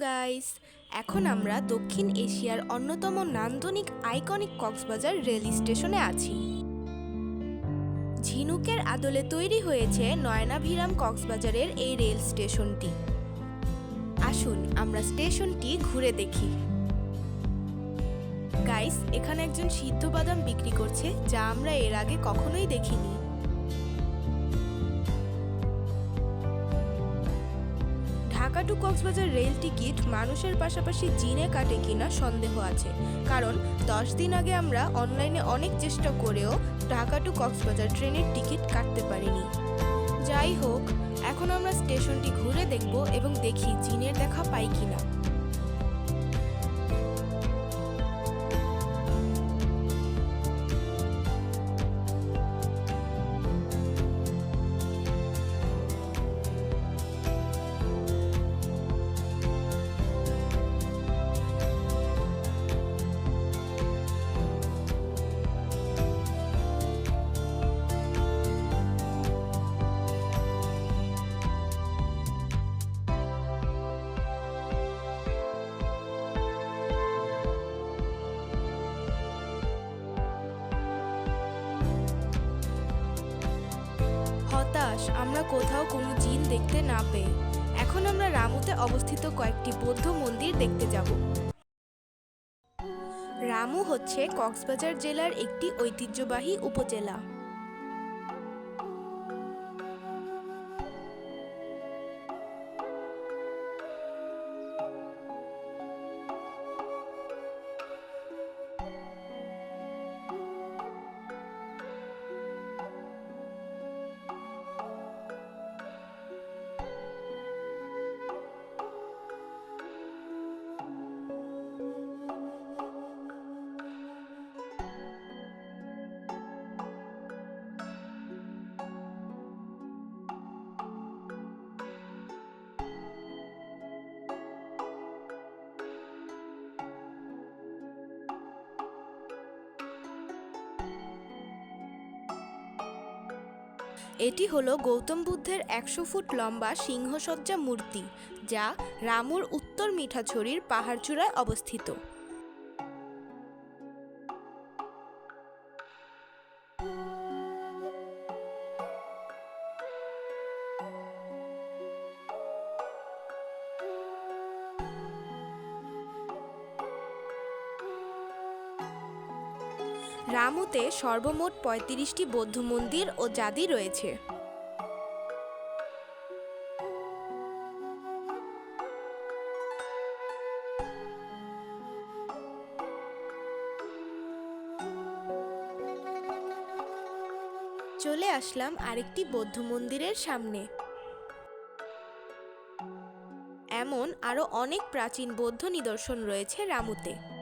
Guys এখন আমরা দক্ষিণ এশিয়ার অন্যতম নান্দনিক আইকনিক কক্সবাজার রেল স্টেশনে আছি। ঝিনুকের আদলে তৈরি হয়েছে নয়নাভিরাম কক্সবাজারের এই রেল স্টেশনটি আসুন আমরা স্টেশনটি ঘুরে দেখি। গাইস এখানে একজন সিদ্ধ বাদাম বিক্রি করছে যা আমরা এর আগে কখনোই দেখিনি। টু কক্সবাজার রেল টিকিট মানুষের পাশাপাশি জিনে কাটে কিনা সন্দেহ আছে। কারণ দশ দিন আগে আমরা অনলাইনে অনেক চেষ্টা করেও ঢাকা টু কক্সবাজার ট্রেনের টিকিট কাটতে পারিনি। যাই হোক, এখন আমরা স্টেশনটি ঘুরে দেখব এবং দেখি জিনের দেখা পাই কিনা। হতাশ আমরা কোথাও কোনো জিন দেখতে না পেয়ে। এখন আমরা রামুতে অবস্থিত কয়েকটি বৌদ্ধ মন্দির দেখতে যাব। রামু হচ্ছে কক্সবাজার জেলার একটি ঐতিহ্যবাহী উপজেলা। এটি হলো গৌতম বুদ্ধের একশো ফুট লম্বা সিংহসজ্জা মূর্তি, যা রামুর উত্তর মিঠাছড়ির পাহাড়চূড়ায় অবস্থিত। রামুতে সর্বমোট পঁয়ত্রিশটি বৌদ্ধ মন্দির ও জাদি রয়েছে। চলে আসলাম আরেকটি বৌদ্ধ মন্দিরের সামনে। এমন আরও অনেক প্রাচীন বৌদ্ধ নিদর্শন রয়েছে রামুতে।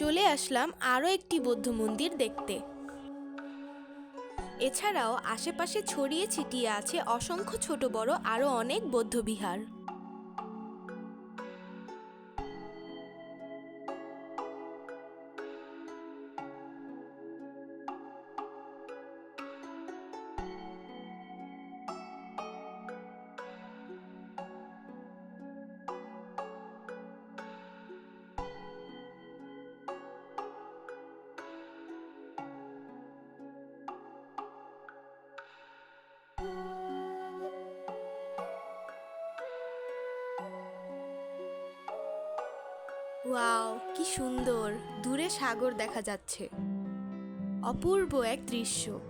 চলে আসলাম আরও একটি বৌদ্ধ মন্দির দেখতে। এছাড়াও আশেপাশে ছড়িয়ে ছিটিয়ে আছে অসংখ্য ছোট বড় আরও অনেক বৌদ্ধ বিহার। ওয়াও কি সুন্দর। দূরে সাগর দেখা যাচ্ছে। অপূর্ব এক দৃশ্য।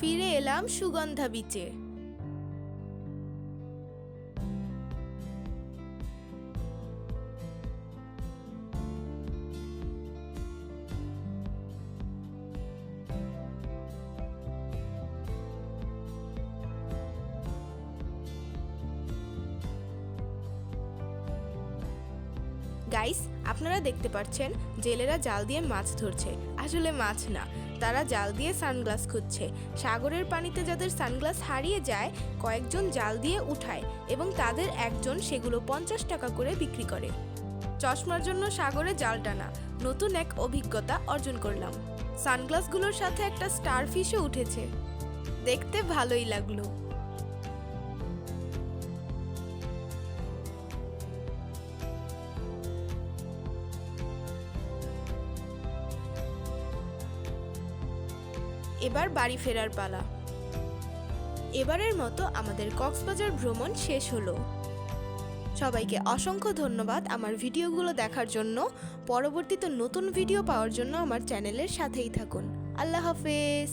ফিরে এলাম সুগন্ধা বিচে গাইস আপনারা দেখতে পাচ্ছেন জেলেরা জাল দিয়ে মাছ ধরছে। আসলে মাছ না, তারা জাল দিয়ে সানগ্লাস খুঁজছে। সাগরের পানিতে যাদের সানগ্লাস হারিয়ে যায়, কয়েকজন জাল দিয়ে উঠায় এবং তাদের একজন সেগুলো পঞ্চাশ টাকা করে বিক্রি করে। চশমার জন্য সাগরে জাল টানা, নতুন এক অভিজ্ঞতা অর্জন করলাম। সানগ্লাসগুলোর সাথে একটা স্টার স্টারফিশও উঠেছে। দেখতে ভালোই লাগল। এবার বাড়ি ফেরার পালা। এবারের মতো আমাদের কক্সবাজার ভ্রমণ শেষ হলো। সবাইকে অসংখ্য ধন্যবাদ আমার ভিডিওগুলো দেখার জন্য। পরবর্তীতে নতুন ভিডিও পাওয়ার জন্য আমার চ্যানেলের সাথেই থাকুন। আল্লাহ হাফেজ।